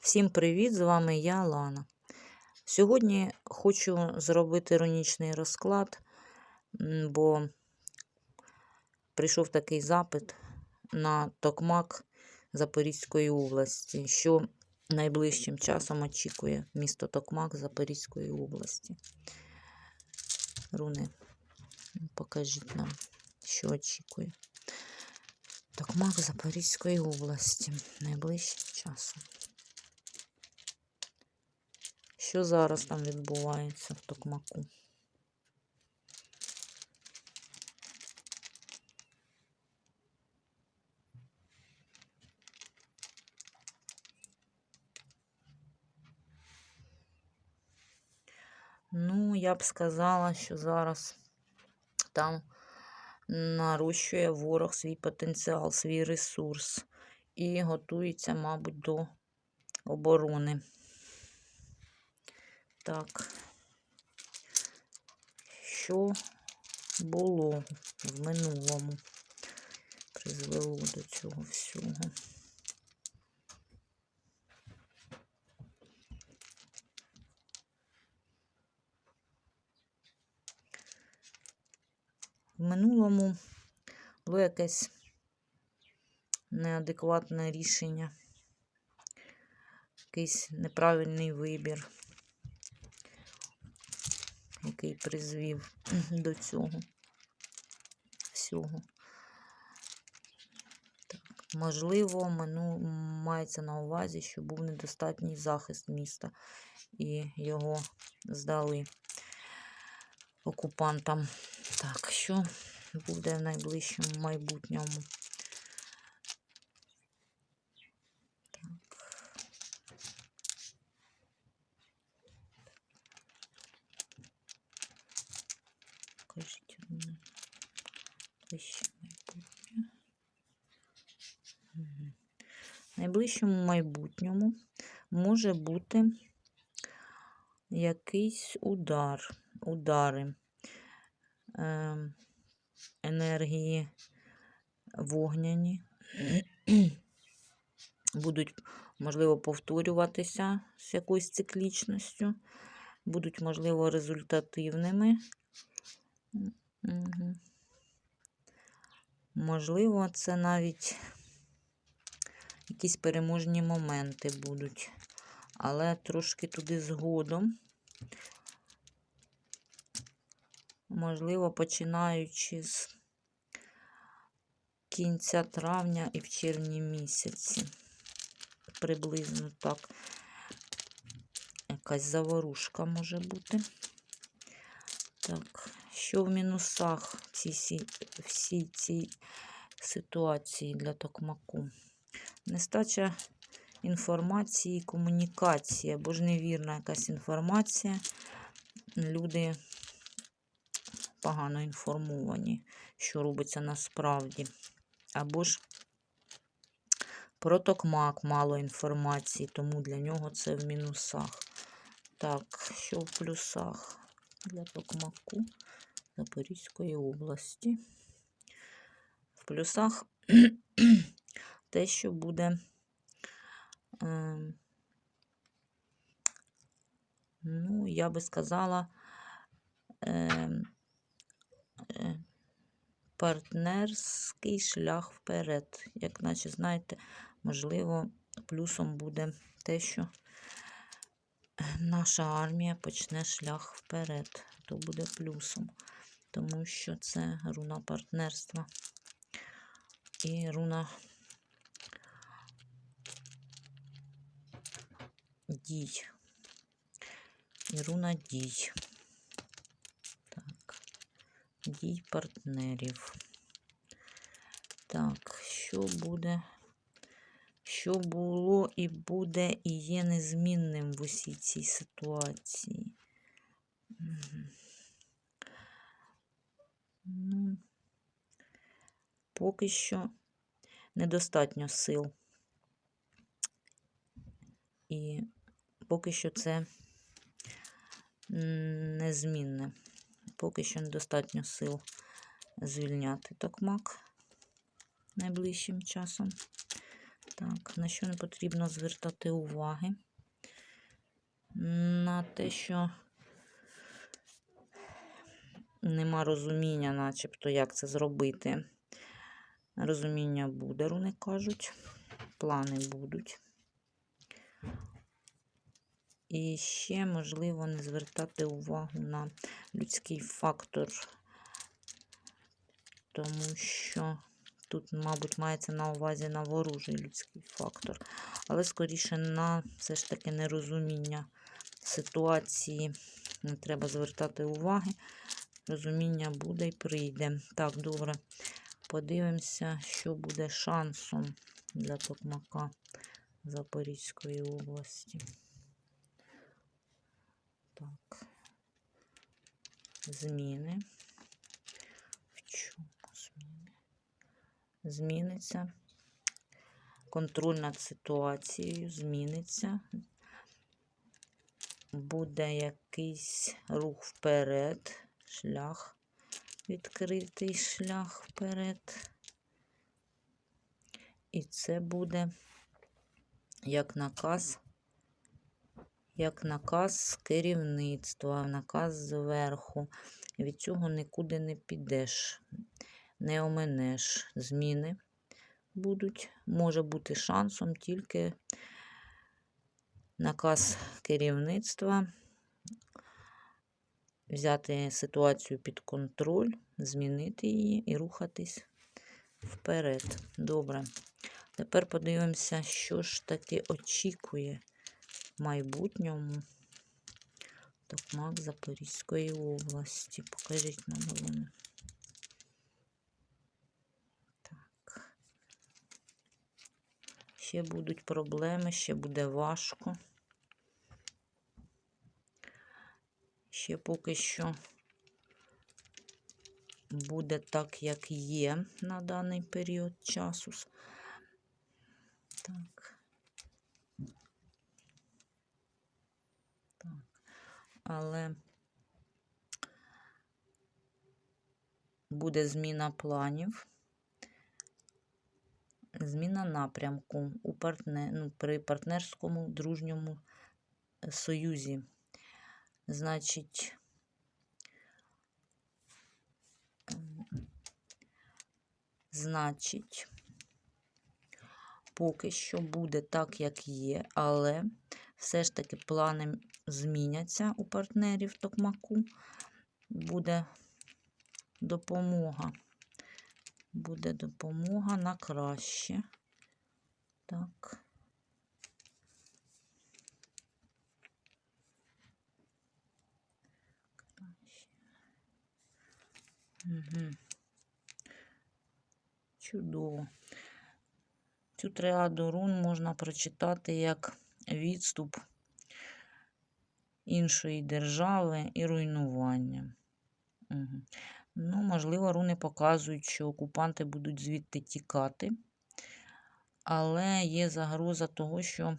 Всім привіт! З вами я, Лана. Сьогодні хочу зробити іронічний розклад, бо прийшов такий запит на токмак Запорізької області, що найближчим часом очікує місто Токмак Запорізької області. Руни, покажіть нам, що очікує. Токмак Запорізької області найближчим часом. Що зараз там відбувається в Токмаку? Ну, я б сказала, що зараз там нарощує ворог свій потенціал, свій ресурс і готується, мабуть, до оборони. Так, що було в минулому, призвело до цього всього. В минулому було якесь неадекватне рішення, якийсь неправильний вибір який призвів до цього всього. Так, можливо, мину, мається на увазі, що був недостатній захист міста, і його здали окупантам. Так, що буде в найближчому майбутньому? Найближчому майбутньому може бути якийсь удар, удари е, енергії вогняні. Будуть, можливо, повторюватися з якоюсь циклічністю, будуть, можливо, результативними. Можливо, це навіть якісь переможні моменти будуть, але трошки туди згодом. Можливо, починаючи з кінця травня і в червні місяці. Приблизно так. Якась заворушка може бути. Так, що в мінусах ці, всі, всі ці ситуації для токмаку? Нестача інформації, комунікації, або ж невірна якась інформація. Люди погано інформовані, що робиться насправді. Або ж про токмак мало інформації, тому для нього це в мінусах. Так, що в плюсах для токмаку Запорізької області? В плюсах те, що буде, е, ну, я би сказала, е, е, партнерський шлях вперед. Як наче, знаєте, можливо, плюсом буде те, що наша армія почне шлях вперед. То буде плюсом, тому що це руна партнерства і руна дій. І дій. Так, дій партнерів. Так, що буде? Що було і буде, і є незмінним в усій цій ситуації? Ну, поки що недостатньо сил. І поки що це незмінне. Поки що недостатньо сил звільняти токмак найближчим часом. Так, на що не потрібно звертати уваги? На те, що нема розуміння, начебто, як це зробити. Розуміння буде, руни кажуть. Плани будуть. І ще, можливо, не звертати увагу на людський фактор, тому що тут, мабуть, мається на увазі на ворожий людський фактор. Але скоріше на все ж таки нерозуміння ситуації. Не треба звертати уваги. Розуміння буде і прийде. Так, добре. Подивимося, що буде шансом для Токмака Запорізької області. Так. Зміни. В чому зміни? Зміниться. Контроль над ситуацією зміниться. Буде якийсь рух вперед, шлях, відкритий шлях вперед. І це буде як наказ як наказ керівництва, наказ зверху. Від цього нікуди не підеш, не оминеш. Зміни будуть. Може бути шансом тільки наказ керівництва. Взяти ситуацію під контроль, змінити її і рухатись вперед. Добре. Тепер подивимося, що ж таки очікує майбутньому Токмак Запорізької області. Покажіть нам вони. Так. Ще будуть проблеми, ще буде важко. Ще поки що буде так, як є на даний період часу. Так. Але буде зміна планів, зміна напрямку у партнер, ну, при партнерському дружньому е, союзі. Значить, значить, поки що буде так, як є, але все ж таки плани зміняться у партнерів токмаку. Буде допомога. Буде допомога на краще. Так. Угу. Чудово. Цю триаду рун можна прочитати як відступ іншої держави і руйнування. Угу. Ну, Можливо, руни показують, що окупанти будуть звідти тікати, але є загроза того, що,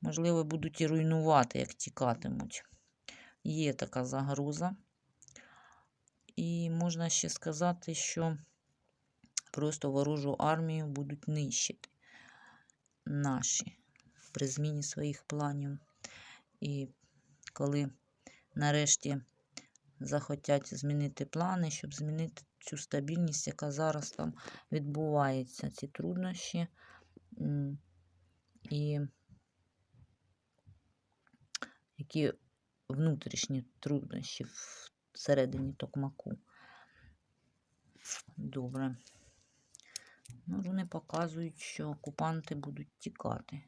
можливо, будуть і руйнувати, як тікатимуть. Є така загроза. І можна ще сказати, що просто ворожу армію будуть нищити наші при зміні своїх планів. І коли нарешті захотять змінити плани, щоб змінити цю стабільність, яка зараз там відбувається, ці труднощі і які внутрішні труднощі всередині токмаку. Добре. Ну, Вони показують, що окупанти будуть тікати.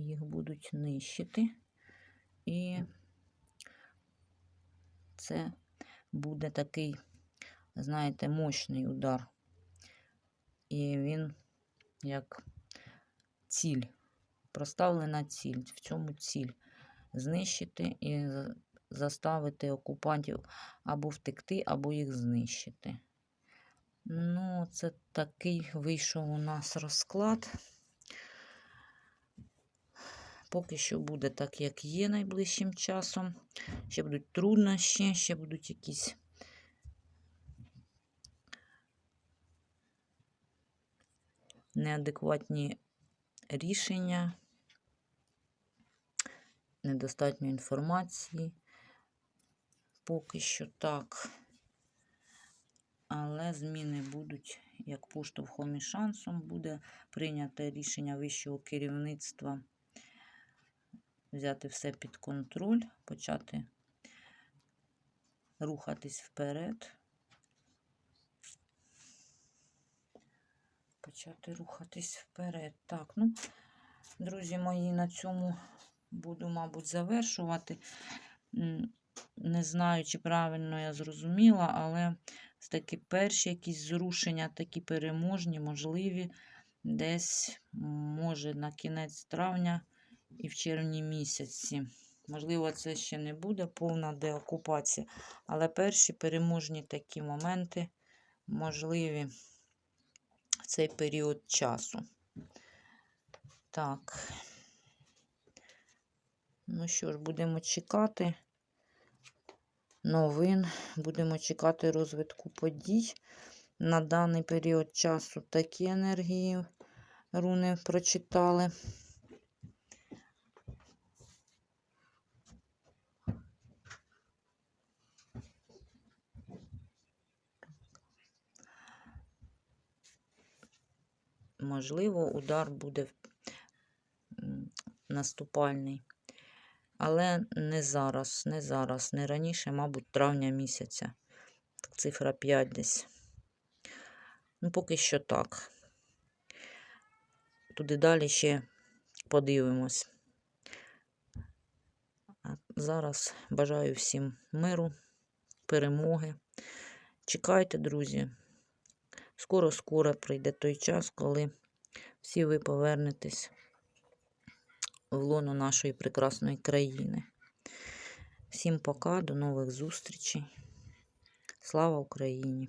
Їх будуть нищити. І це буде такий, знаєте, мощний удар. І він як ціль, проставлена ціль, в цьому ціль знищити і заставити окупантів або втекти, або їх знищити. Ну, це такий вийшов у нас розклад. Поки що буде так, як є найближчим часом. Ще будуть труднощі, ще будуть якісь. неадекватні рішення, недостатньо інформації. Поки що так. Але зміни будуть як поштовхом і шансом. Буде прийнято рішення вищого керівництва взяти все під контроль, почати рухатись вперед. Почати рухатись вперед. Так, ну, друзі мої, на цьому буду, мабуть, завершувати. Не знаю, чи правильно я зрозуміла, але такі перші якісь зрушення, такі переможні, можливі, десь, може, на кінець травня і в червні місяці. Можливо, це ще не буде повна деокупація, але перші переможні такі моменти можливі в цей період часу. Так. Ну що ж, будемо чекати новин, будемо чекати розвитку подій. На даний період часу такі енергії руни прочитали. Можливо, удар буде наступальний. Але не зараз, не зараз, не раніше, мабуть, травня місяця. Цифра 5 десь. Ну, поки що так. Туди далі ще подивимось. А зараз бажаю всім миру, перемоги. Чекайте, друзі. Скоро-скоро прийде той час, коли всі ви повернетесь в лоно нашої прекрасної країни. Всім пока, до нових зустрічей. Слава Україні!